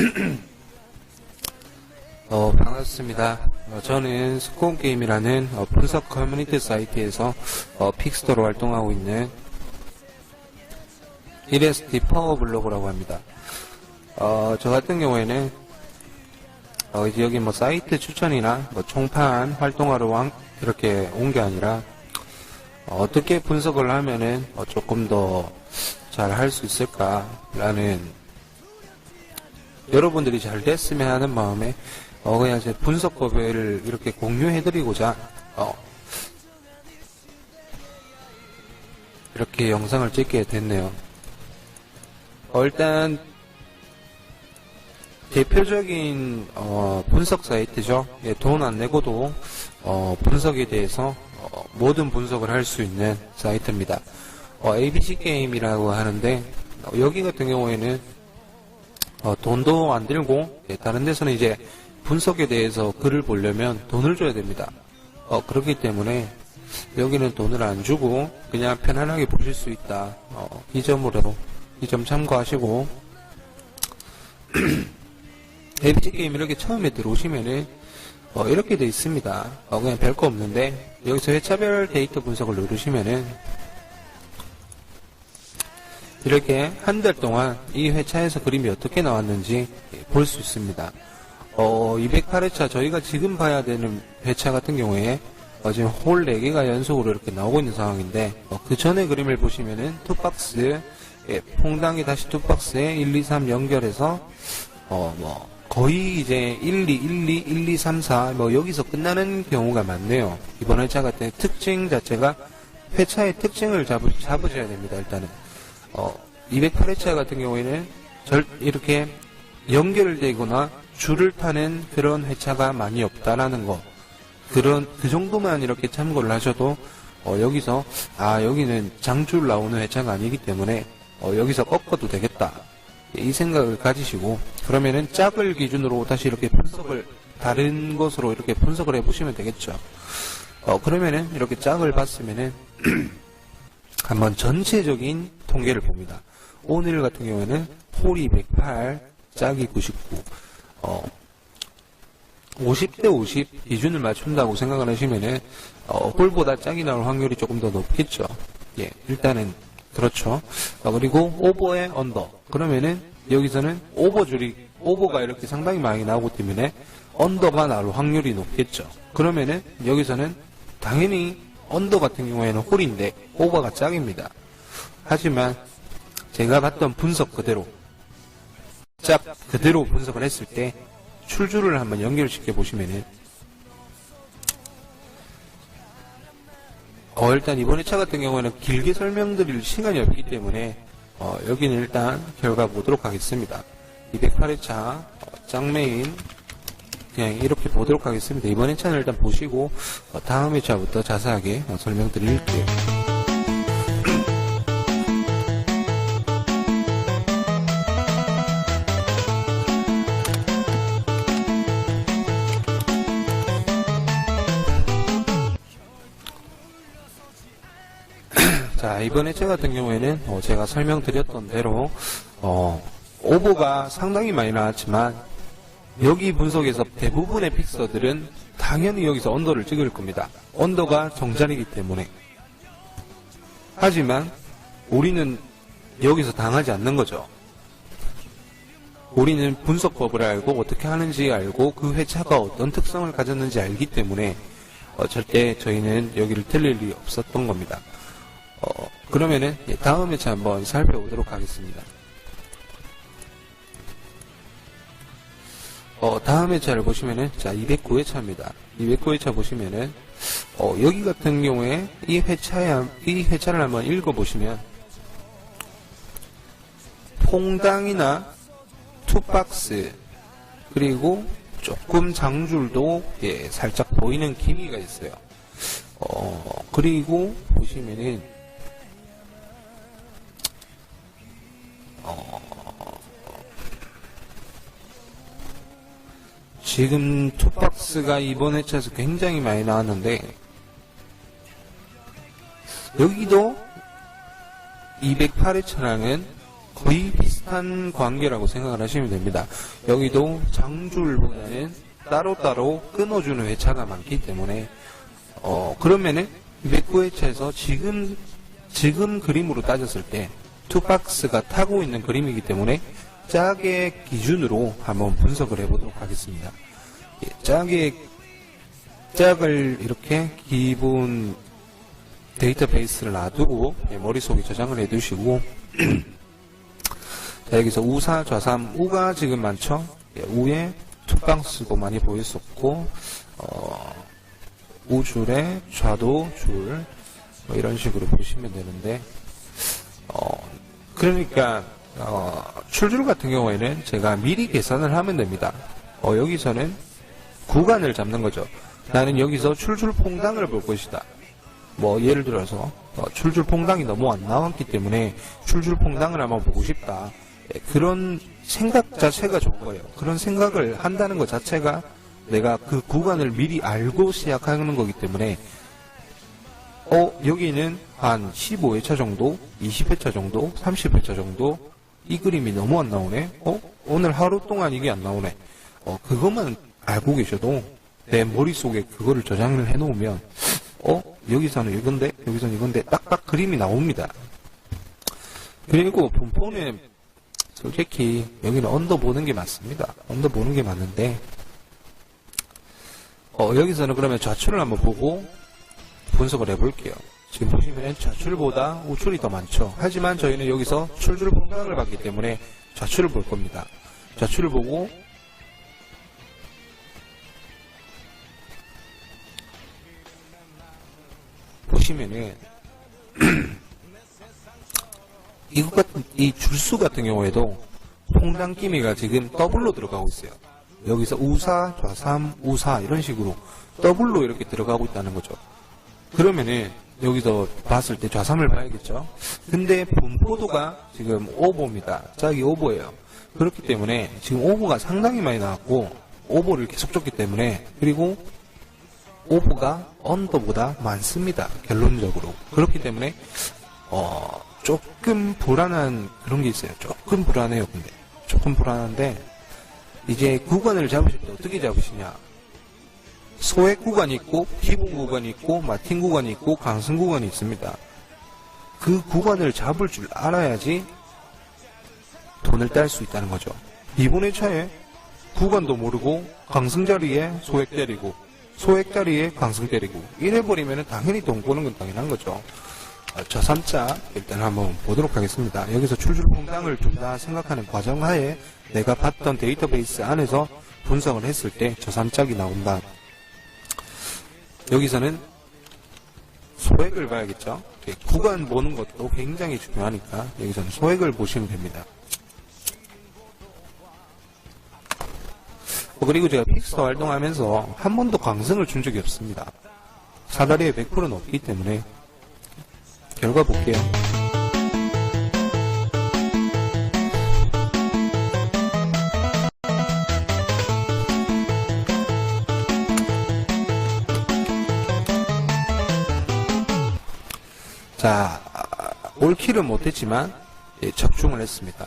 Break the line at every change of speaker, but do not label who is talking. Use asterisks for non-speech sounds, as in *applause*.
*clears throat* 어, 반갑습니다. 어, 저는 스콘 게임이라는 어, 분석 커뮤니티 사이트에서 어, 픽스터로 활동하고 있는 1SD 파워 블로그라고 합니다. 어, 저 같은 경우에는 어, 여기 뭐 사이트 추천이나 뭐 총판 활동하러 왕 이렇게 온 게 아니라 어, 떻게 분석을 하면은 어, 조금 더 잘 할 수 있을까라는 여러분들이 잘 됐으면 하는 마음에 어, 그냥 제 분석법을 이렇게 공유해드리고자 어, 이렇게 영상을 찍게 됐네요. 어, 일단 대표적인 어, 분석 사이트죠. 예, 돈안 내고도 어, 분석에 대해서 어, 모든 분석을 할 수 있는 사이트입니다. 어, ABC 게임이라고 하는데 어, 여기 같은 경우에는 어, 돈도 안 들고 예, 다른 데서는 이제 분석에 대해서 글을 보려면 돈을 줘야 됩니다. 어, 그렇기 때문에 여기는 돈을 안 주고 그냥 편안하게 보실 수 있다. 어, 이 점으로 이 점 참고하시고 *clears throat* ABC 게임 이렇게 처음에 들어오시면은 어, 이렇게 돼 있습니다. 어, 그냥 별거 없는데 여기서 회차별 데이터 분석을 누르시면은 이렇게 한 달 동안 이 회차에서 그림이 어떻게 나왔는지 볼 수 있습니다. 어, 208회차 저희가 지금 봐야 되는 회차 같은 경우에 어, 지금 홀 4개가 연속으로 이렇게 나오고 있는 상황인데 어, 그 전에 그림을 보시면은 투박스 예, 퐁당이 다시 투박스에 1, 2, 3 연결해서 어, 뭐 거의 이제 1, 2, 1, 2, 1, 2, 3, 4, 뭐 여기서 끝나는 경우가 많네요. 이번 회차 같은 특징 자체가 회차의 특징을 잡으, 잡으셔야 됩니다, 일단은. 어, 208회차 같은 경우에는 절, 이렇게 연결되거나 줄을 타는 그런 회차가 많이 없다라는 거. 그런, 그 정도만 이렇게 참고를 하셔도, 어, 여기서, 아, 여기는 장줄 나오는 회차가 아니기 때문에, 어, 여기서 꺾어도 되겠다. 이 생각을 가지시고 그러면은 짝을 기준으로 다시 이렇게 분석을 다른 것으로 이렇게 분석을 해보시면 되겠죠. 어 그러면은 이렇게 짝을 봤으면은 *clears throat* 한번 전체적인 통계를 봅니다. 오늘 같은 경우에는 홀이 108, 짝이 99. 어 50대 50 기준을 맞춘다고 생각을 하시면은 어, 홀보다 짝이 나올 확률이 조금 더 높겠죠. 예, 일단은 그렇죠. 어, 그리고 오버에 언더. 그러면은 여기서는 오버 줄이 오버가 이렇게 상당히 많이 나오기 때문에 언더가 나올 확률이 높겠죠. 그러면은 여기서는 당연히 언더 같은 경우에는 홀인데 오버가 짝입니다. 하지만 제가 봤던 분석 그대로 짝 그대로 분석을 했을 때 출주를 한번 연결시켜 보시면은 어, 일단 이번 회차 같은 경우에는 길게 설명드릴 시간이 없기 때문에 어, 여기는 일단 결과 보도록 하겠습니다. 208회차 어, 짱메인 그냥 이렇게 보도록 하겠습니다. 이번 회차는 일단 보시고 어, 다음 회차부터 자세하게 어, 설명드릴게요. *clears throat* 자, 이번 회차 같은 경우에는 어, 제가 설명드렸던 대로 어, 오버가 상당히 많이 나왔지만 여기 분석에서 대부분의 픽서들은 당연히 여기서 언더를 찍을 겁니다. 언더가 정자리이기 때문에. 하지만 우리는 여기서 당하지 않는 거죠. 우리는 분석법을 알고 어떻게 하는지 알고 그 회차가 어떤 특성을 가졌는지 알기 때문에 어, 절대 저희는 여기를 틀릴 일이 없었던 겁니다. 어, 그러면은 예, 다음 회차 한번 살펴보도록 하겠습니다. 어, 다음 회차를 보시면은 자 209회차입니다. 209회차 보시면은 어, 여기 같은 경우에 이 회차에 이 회차를 한번 읽어보시면 퐁당이나 투박스 그리고 조금 장줄도 예, 살짝 보이는 기미가 있어요. 어, 그리고 보시면은 지금 투박스가 이번 회차에서 굉장히 많이 나왔는데 여기도 208회차랑은 거의 비슷한 관계라고 생각을 하시면 됩니다. 여기도 장줄보다는 따로따로 끊어주는 회차가 많기 때문에 어 그러면은 맥구 회차에서 지금 지금 그림으로 따졌을 때 투박스가 타고 있는 그림이기 때문에 짝의 기준으로 한번 분석을 해보도록 하겠습니다. 예, 짝의 짝을 이렇게 기본 데이터베이스를 놔두고 예, 머릿속에 저장을 해두시고 *clears throat* 자, 여기서 우사, 좌삼, 우가 지금 많죠? 예, 우에 투박스도 많이 보였었고 어, 우줄에 좌도 줄, 뭐 이런 식으로 보시면 되는데, 어, 그러니까, 어, 출줄 같은 경우에는 제가 미리 계산을 하면 됩니다. 어, 여기서는 구간을 잡는 거죠. 나는 여기서 출줄 퐁당을 볼 것이다. 뭐, 예를 들어서, 어, 출줄 퐁당이 너무 안 나왔기 때문에 출줄 퐁당을 한번 보고 싶다. 예, 그런 생각 자체가 거예요. 그런 생각을 한다는 것 자체가 내가 그 구간을 미리 알고 시작하는 거기 때문에 어 여기는 한 15회차 정도, 20회차 정도, 30회차 정도 이 그림이 너무 안 나오네. 어 오늘 하루 동안 이게 안 나오네. 어 그것만 알고 계셔도 내 머릿속에 그거를 저장을 해 놓으면 어 여기서는 이건데 여기서는 이건데 딱딱 그림이 나옵니다. 그리고 분포는 솔직히 여기는 언더 보는 게 맞습니다. 언더 보는 게 맞는데 어, 여기서는 그러면 좌출을 한번 보고 분석을 해볼게요. 지금 보시면 좌출보다 우출이 더 많죠. 하지만 저희는 여기서 출줄 분석을 받기 때문에 좌출을 볼 겁니다. 좌출을 보고 보시면은 *clears throat* 이것 같은 이 줄수 같은 경우에도 퐁당 끼미가 지금 더블로 들어가고 있어요. 여기서 우사, 좌삼, 우사 이런 식으로 더블로 이렇게 들어가고 있다는 거죠. 그러면은 여기서 봤을 때 좌삼을 봐야겠죠. 근데 분포도가 지금 오버입니다. 짝이 오버예요. 그렇기 때문에 지금 오버가 상당히 많이 나왔고 오버를 계속 줬기 때문에 그리고 오버가 언더보다 많습니다. 결론적으로. 그렇기 때문에 어 조금 불안한 그런 게 있어요. 조금 불안해요. 근데 조금 불안한데 이제 구간을 잡으실 때 어떻게 잡으시냐? 소액 구간이 있고 기본 구간이 있고 마틴 구간이 있고 강승 구간이 있습니다. 그 구간을 잡을 줄 알아야지 돈을 딸 수 있다는 거죠. 이번에 차에 구간도 모르고 강승 자리에 소액 때리고 소액 자리에 강승 때리고 이래버리면 당연히 돈 버는 건 당연한 거죠. 어, 저 3자 일단 한번 보도록 하겠습니다. 여기서 출줄 공장을 좀다 생각하는 과정 하에 내가 봤던 데이터베이스 안에서 분석을 했을 때 저 3짝이 나온다. 여기서는 소액을 봐야겠죠. 예, 구간 보는 것도 굉장히 중요하니까 여기서는 소액을 보시면 됩니다. 어, 그리고 제가 픽스터 활동하면서 한 번도 강승을 준 적이 없습니다. 사다리에 100%는 없기 때문에 결과 볼게요. 자, 아, 올킬은 못했지만 예, 적중을 했습니다.